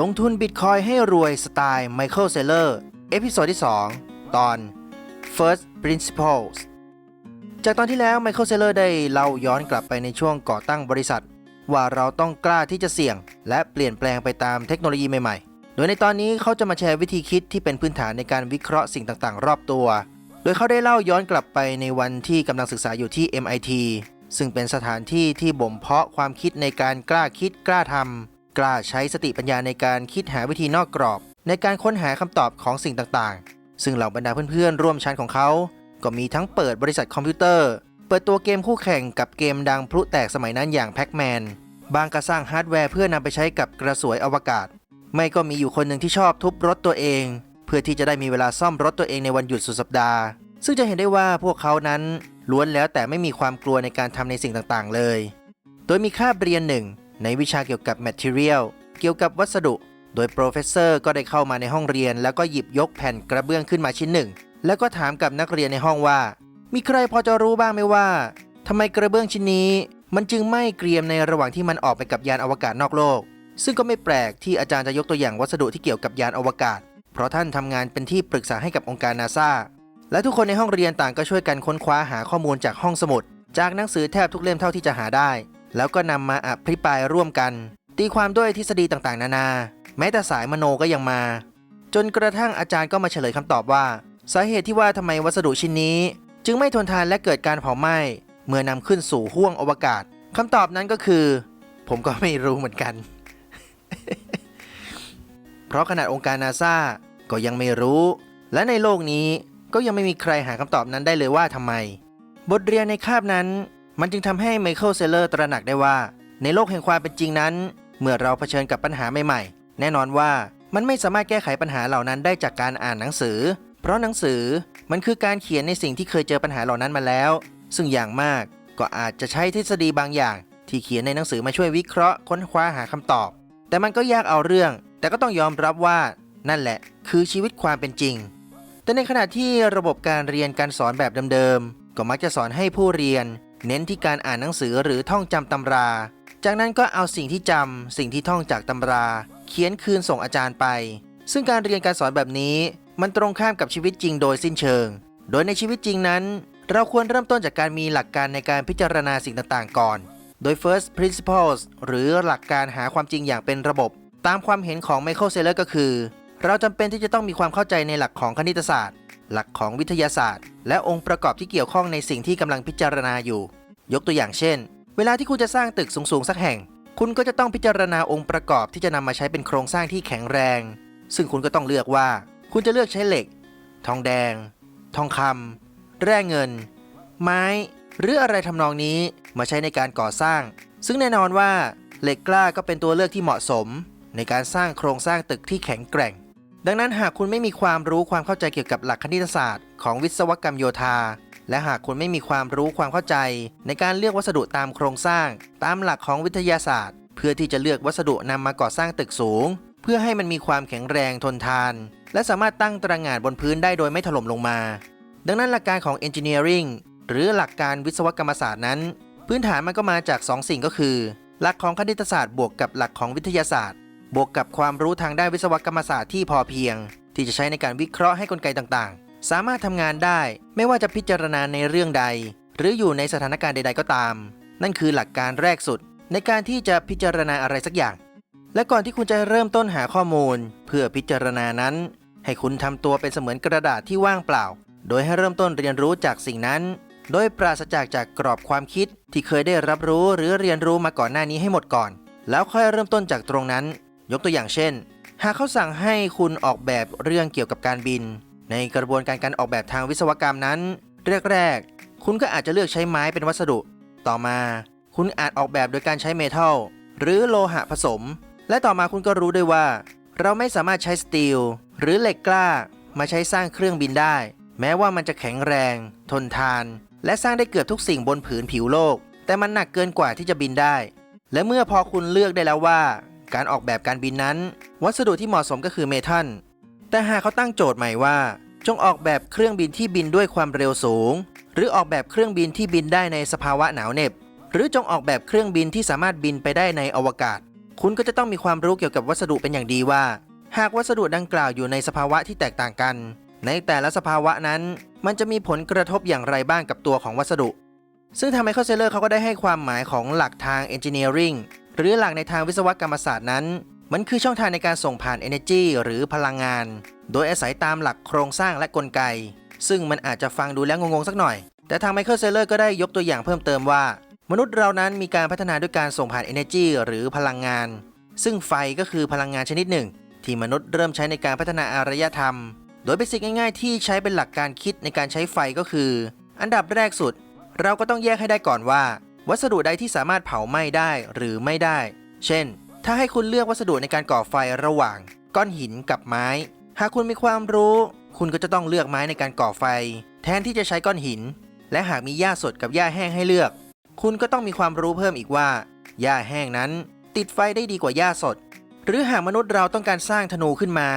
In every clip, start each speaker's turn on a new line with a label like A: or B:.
A: ลงทุนบิตคอยให้รวยสไตล์ไมเคิลเซเลอร์เอพิโซดที่ 2 ตอน First Principles จากตอนที่แล้วไมเคิลเซเลอร์ได้เล่าย้อนกลับไปในช่วงก่อตั้งบริษัท ว่าเราต้องกล้าที่จะเสี่ยง และเปลี่ยนแปลงไปตามเทคโนโลยีใหม่ๆ โดยในตอนนี้เขาจะมาแชร์วิธีคิดที่เป็นพื้นฐานในการวิเคราะห์สิ่งต่างๆ รอบตัว โดยเขาได้เล่าย้อนกลับไปในวันที่กำลังศึกษาอยู่ที่ MIT ซึ่งเป็นสถานที่ที่บ่มเพาะความคิดในการกล้าคิดกล้าทำ กล้าใช้สติปัญญาในการคิดหาวิธีนอกกรอบ ในการค้นหาคำตอบของสิ่งต่างๆ ซึ่งเหล่าบรรดาเพื่อนๆ ร่วมชั้นของเขา ก็มีทั้งเปิดบริษัทคอมพิวเตอร์ เปิดตัวเกมคู่แข่งกับเกมดังพลุแตกสมัยนั้นอย่างแพ็กแมน บางก็สร้างฮาร์ดแวร์เพื่อนำไปใช้กับกระสวยอวกาศ ไม่ก็มีอยู่คนหนึ่งที่ชอบทุบรถตัวเอง เพื่อที่จะได้มีเวลาซ่อมรถตัวเองในวันหยุดสุดสัปดาห์ ซึ่งจะเห็นได้ว่าพวกเขานั้นล้วนแล้วแต่ไม่มีความกลัวในการทำในสิ่งต่างๆ เลย โดยมีคาบเรียนหนึ่ง ในวิชาเกี่ยวกับ material เกี่ยวกับวัสดุ โดยโปรเฟสเซอร์ก็ได้เข้ามาในห้องเรียน แล้วก็หยิบยกแผ่นกระเบื้องขึ้นมาชิ้นหนึ่ง แล้วก็ถามกับนักเรียนในห้องว่า มีใครพอจะรู้บ้างไหมว่าทำไมกระเบื้องชิ้นนี้ มันจึงไม่เกรียมในระหว่างที่มันออกไปกับยานอวกาศนอกโลก ซึ่งก็ไม่แปลกที่อาจารย์จะยกตัวอย่างวัสดุที่เกี่ยวกับยานอวกาศ เพราะท่านทำงานเป็นที่ปรึกษาให้กับองค์การนาซาและทุกคนในห้องเรียนต่างก็ช่วยกันค้นคว้าหาข้อมูลจากห้องสมุด จากหนังสือแทบทุกเล่มเท่าที่จะหาได้ แล้วก็นำมาอภิปรายร่วมกัน ตีความด้วยทฤษฎีต่างๆ นานา แม้แต่สายมโนก็ยังมา จนกระทั่งอาจารย์ก็มาเฉลยคำตอบว่า สาเหตุที่ว่าทำไมวัสดุชิ้นนี้ จึงไม่ทนทานและเกิดการเผาไหม้เมื่อนำขึ้นสู่ห้วงอวกาศคำตอบนั้นก็คือ ผมก็ไม่รู้เหมือนกัน เพราะขนาดองค์การนาซาก็ยังไม่รู้ และในโลกนี้ก็ยังไม่มีใครหาคำตอบนั้นได้เลยว่าทำไม บทเรียนในคาบนั้น มันจึงทำให้ไมเคิลเซเลอร์ตระหนักได้ว่า ในโลกแห่งความเป็นจริงนั้น เมื่อเราเผชิญกับปัญหาใหม่ๆ แน่นอนว่ามันไม่สามารถแก้ไขปัญหาเหล่านั้นได้จากการอ่านหนังสือ เพราะหนังสือมันคือการเขียนในสิ่งที่เคยเจอปัญหาเหล่านั้นมาแล้ว ซึ่งอย่างมากก็อาจจะใช้ทฤษฎีบางอย่าง ที่เขียนในหนังสือมาช่วยวิเคราะห์ค้นคว้าหาคำตอบ แต่มันก็ยากเอาเรื่อง แต่ก็ต้องยอมรับว่านั่นแหละ คือชีวิตความเป็นจริง แต่ในขณะที่ระบบการเรียนการสอนแบบเดิมๆก็มักจะสอนให้ผู้เรียน เน้นที่การอ่านหนังสือหรือท่องจำตำรา จากนั้นก็เอาสิ่งที่จำสิ่งที่ท่องจากตำรา เขียนคืนส่งอาจารย์ไป ซึ่งการเรียนการสอนแบบนี้ มันตรงข้ามกับชีวิตจริงโดยสิ้นเชิง โดยในชีวิตจริงนั้น เราควรเริ่มต้นจากการมีหลักการในการพิจารณาสิ่งต่างๆ ก่อน โดย first principles หรือหลักการหาความจริงอย่างเป็นระบบ ตามความเห็นของไมเคิลเซเลอร์ก็คือ เราจำเป็นที่จะต้องมีความเข้าใจในหลักของคณิตศาสตร์ หลักของวิทยาศาสตร์ และองค์ประกอบที่เกี่ยวข้องในสิ่งที่กำลังพิจารณาอยู่ ยกตัวอย่างเช่น เวลาที่คุณจะสร้างตึกสูงๆสักแห่ง คุณก็จะต้องพิจารณาองค์ประกอบที่จะนำมาใช้เป็นโครงสร้างที่แข็งแรง ซึ่งคุณก็ต้องเลือกว่า คุณจะเลือกใช้เหล็ก ทองแดง ทองคำแร่เงิน ไม้ หรืออะไรทำนองนี้มาใช้ในการก่อสร้าง ซึ่งแน่นอนว่าเหล็กกล้าก็เป็นตัวเลือกที่เหมาะสม ในการสร้างโครงสร้างตึกที่แข็งแกร่ง ดังนั้นหากคุณไม่มีความรู้ความเข้าใจเกี่ยวกับหลักคณิตศาสตร์ของวิศวกรรมโยธา และหากคุณไม่มีความรู้ความเข้าใจ ในการเลือกวัสดุตามโครงสร้าง ตามหลักของวิทยาศาสตร์ เพื่อที่จะเลือกวัสดุนำมาก่อสร้างตึกสูง เพื่อให้มันมีความแข็งแรงทนทาน และสามารถตั้งตระหง่านบนพื้นได้โดยไม่ถล่มลงมา ดังนั้นหลักการของ engineering หรือหลักการวิศวกรรมศาสตร์นั้น พื้นฐานมันก็มาจาก 2 สิ่งก็คือ หลักของคณิตศาสตร์บวกกับหลักของวิทยาศาสตร์ บวกกับความรู้ทางด้านวิศวกรรมศาสตร์ที่พอเพียง ที่จะใช้ในการวิเคราะห์ให้กลไกต่างๆ สามารถทำงานได้ไม่ว่าจะพิจารณาในเรื่องใด หรืออยู่ในสถานการณ์ใด ๆ ก็ตาม นั่นคือหลักการแรกสุด ในการที่จะพิจารณาอะไรสักอย่าง และก่อนที่คุณจะเริ่มต้นหาข้อมูล เพื่อพิจารณานั้น ให้คุณทำตัวเป็นเสมือนกระดาษที่ว่างเปล่า โดยให้เริ่มต้นเรียนรู้จากสิ่งนั้น โดยปราศจากจากกรอบความคิดที่เคยได้รับรู้หรือเรียนรู้มาก่อนหน้านี้ให้หมดก่อน แล้วค่อยเริ่มต้นจากตรงนั้น ยกตัวอย่างเช่น หากเขาสั่งให้คุณออกแบบเรื่องเกี่ยวกับการบิน ในกระบวนการการออกแบบทางวิศวกรรมนั้นแรกๆคุณก็อาจจะเลือกใช้ไม้เป็นวัสดุ ต่อมา คุณอาจออกแบบโดยการใช้เมทัลหรือโลหะผสม และต่อมาคุณก็รู้ด้วยว่า เราไม่สามารถใช้สตีลหรือเหล็กกล้า มาใช้สร้างเครื่องบินได้ แม้ว่ามันจะแข็งแรง ทนทาน และสร้างได้เกือบทุกสิ่งบนผืนผิวโลก แต่มันหนักเกินกว่าที่จะบินได้ และเมื่อพอคุณเลือกได้แล้วว่า การออกแบบการบินนั้น วัสดุที่เหมาะสมก็คือเมทัลแต่หากเขาตั้งโจทย์ใหม่ว่า จงออกแบบเครื่องบินที่บินด้วยความเร็วสูง หรือออกแบบเครื่องบินที่บินได้ในสภาวะหนาวเหน็บ หรือจงออกแบบเครื่องบินที่สามารถบินไปได้ในอวกาศ คุณก็จะต้องมีความรู้เกี่ยวกับวัสดุเป็นอย่างดีว่า หากวัสดุดังกล่าวอยู่ในสภาวะที่แตกต่างกัน ในแต่ละสภาวะนั้น มันจะมีผลกระทบอย่างไรบ้างกับตัวของวัสดุ ซึ่งทางไมเคิลเซเลอร์เขาก็ได้ให้ความหมายของหลักทาง Engineering หรือหลักในทางวิศวกรรมศาสตร์นั้น มันคือช่องทางในการส่งผ่าน Energy หรือพลังงาน โดยอาศัยตามหลักโครงสร้างและกลไก ซึ่งมันอาจจะฟังดูแล้วงงๆสักหน่อย แต่ทางไมเคิลเซเลอร์ก็ได้ยกตัวอย่างเพิ่มเติมว่า มนุษย์เรานั้นมีการพัฒนาด้วยการส่งผ่าน Energy หรือพลังงาน ซึ่งไฟก็คือพลังงานชนิดหนึ่ง ที่มนุษย์เริ่มใช้ในการพัฒนาอารยธรรม โดยเบสิกง่ายๆ ที่ใช้เป็นหลักการคิดในการใช้ไฟก็คือ อันดับแรกสุด เราก็ต้องแยกให้ได้ก่อนว่า วัสดุใดที่สามารถเผาไหม้ได้หรือไม่ได้ เช่น ถ้าให้คุณเลือกวัสดุในการก่อไฟระหว่าง ก้อนหินกับไม้ หากคุณมีความรู้ คุณก็จะต้องเลือกไม้ในการก่อไฟ แทนที่จะใช้ก้อนหิน และหากมีหญ้าสดกับหญ้าแห้งให้เลือก คุณก็ต้องมีความรู้เพิ่มอีกว่าหญ้าแห้งนั้น ติดไฟได้ดีกว่าหญ้าสด หรือหากมนุษย์เราต้องการสร้างธนูขึ้นมา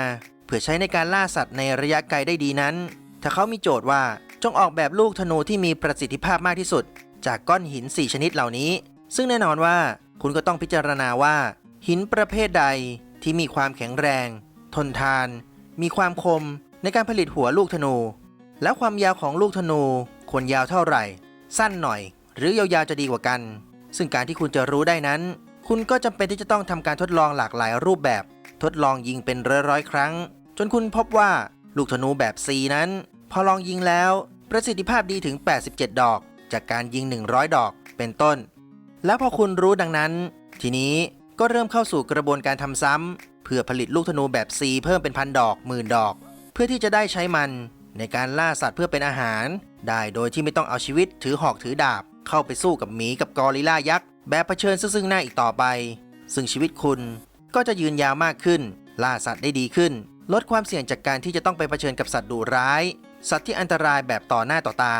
A: เพื่อใช้ในการล่าสัตว์ในระยะไกลได้ดีนั้น ถ้าเขามีโจทย์ว่าจงออกแบบลูกธนูที่มีประสิทธิภาพมากที่สุด จากก้อนหิน 4 ชนิดเหล่านี้ ซึ่งแน่นอนว่าคุณก็ต้องพิจารณาว่า หินประเภทใดที่มีความแข็งแรง ทนทาน มีความคมในการผลิตหัวลูกธนู แล้วความยาวของลูกธนูควรยาวเท่าไหร่ สั้นหน่อย หรือยาวๆจะดีกว่ากัน ซึ่งการที่คุณจะรู้ได้นั้น คุณก็จำเป็นที่จะต้องทำการทดลองหลากหลายรูปแบบ ทดลองยิงเป็นร้อยๆครั้ง จนคุณพบว่าลูกธนูแบบ C นั้น พอลองยิงแล้ว ประสิทธิภาพดีถึง 87 ดอก จากการยิง 100 ดอกเป็นต้น แล้วพอคุณรู้ดังนั้น ทีนี้ก็เริ่มเข้าสู่กระบวนการทำซ้ำเพื่อผลิตลูกธนูแบบ C เพิ่มเป็นพันดอกหมื่นดอก เพื่อที่จะได้ใช้มันในการล่าสัตว์เพื่อเป็นอาหาร ได้โดยที่ไม่ต้องเอาชีวิตถือหอกถือดาบ เข้าไปสู้กับหมีกับกอริลลายักษ์แบบเผชิญซึ่งหน้าอีกต่อไป ซึ่งชีวิตคุณก็จะยืนยาวมากขึ้น ล่าสัตว์ได้ดีขึ้น ลดความเสี่ยงจากการที่จะต้องไปเผชิญกับสัตว์ดุร้าย สัตว์ที่อันตรายแบบต่อหน้าต่อตา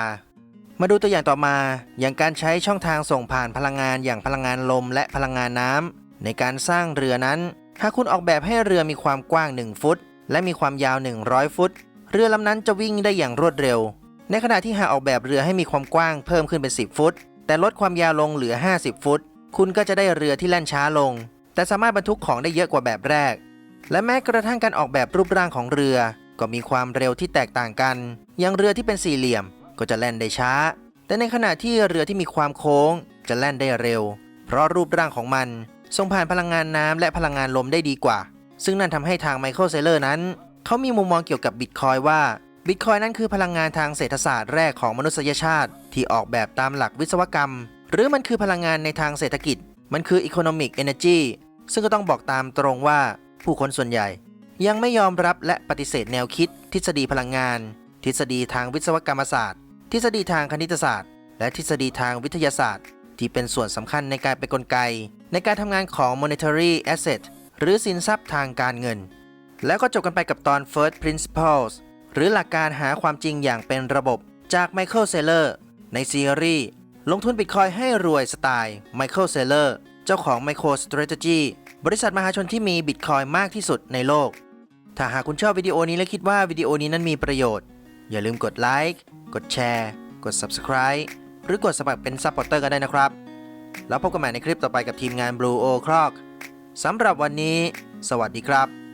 A: มาดูตัวอย่างต่อมา อย่างการใช้ช่องทางส่งผ่านพลังงานอย่างพลังงานลมและพลังงานน้ำในการสร้างเรือนั้น หากคุณออกแบบให้เรือมีความกว้าง 1 ฟุต และมีความยาว 100 ฟุต เรือลำนั้นจะวิ่งได้อย่างรวดเร็ว ในขณะที่หากออกแบบเรือให้มีความกว้างเพิ่มขึ้นเป็น 10 ฟุต แต่ลดความยาวลงเหลือ 50 ฟุต คุณก็จะได้เรือที่แล่นช้าลง แต่สามารถบรรทุกของได้เยอะกว่าแบบแรก และแม้กระทั่งการออกแบบรูปร่างของเรือ ก็มีความเร็วที่แตกต่างกัน อย่างเรือที่เป็นสี่เหลี่ยม ก็จะแล่นได้ช้า แต่ในขณะที่เรือที่มีความโค้งจะแล่นได้เร็ว เพราะรูปร่างของมันส่งผ่านพลังงานน้ำและพลังงานลมได้ดีกว่า ซึ่งนั่นทำให้ทางไมเคิลเซเลอร์นั้น เขามีมุมมองเกี่ยวกับบิตคอยว่าบิตคอยนั้นคือพลังงานทางเศรษฐศาสตร์แรกของมนุษยชาติ ที่ออกแบบตามหลักวิศวกรรม หรือมันคือพลังงานในทางเศรษฐกิจ มันคือ economic energy ซึ่งก็ต้องบอกตามตรงว่าผู้คนส่วนใหญ่ ยังไม่ยอมรับและปฏิเสธแนวคิด ทฤษฎีพลังงาน ทฤษฎีทางวิศวกรรมศาสตร์ ทฤษฎีทางคณิตศาสตร์ และทฤษฎีทางวิทยาศาสตร์ ที่เป็นส่วนสำคัญในการเป็นกลไก ในการทำงานของ monetary asset หรือสินทรัพย์ทางการเงิน แล้วก็จบกันไปกับตอน first principles หรือหลักการหาความจริงอย่างเป็นระบบจาก Michael Saylor ในซีรีส์ลงทุนบิตคอยให้รวยสไตล์ Michael Saylor เจ้าของ MicroStrategy บริษัทมหาชนที่มีบิตคอยมากที่สุดในโลก ถ้าหากคุณชอบวิดีโอนี้และคิดว่าวิดีโอนี้นั้นมีประโยชน์ อย่าลืมกดไลค์ กดแชร์ กด Subscribe หรือกดสมัครเป็นซัพพอร์เตอร์กันได้นะครับ แล้วพบกันใหม่ในคลิปต่อไปกับทีมงาน Blue O Clock สำหรับวันนี้ สวัสดีครับ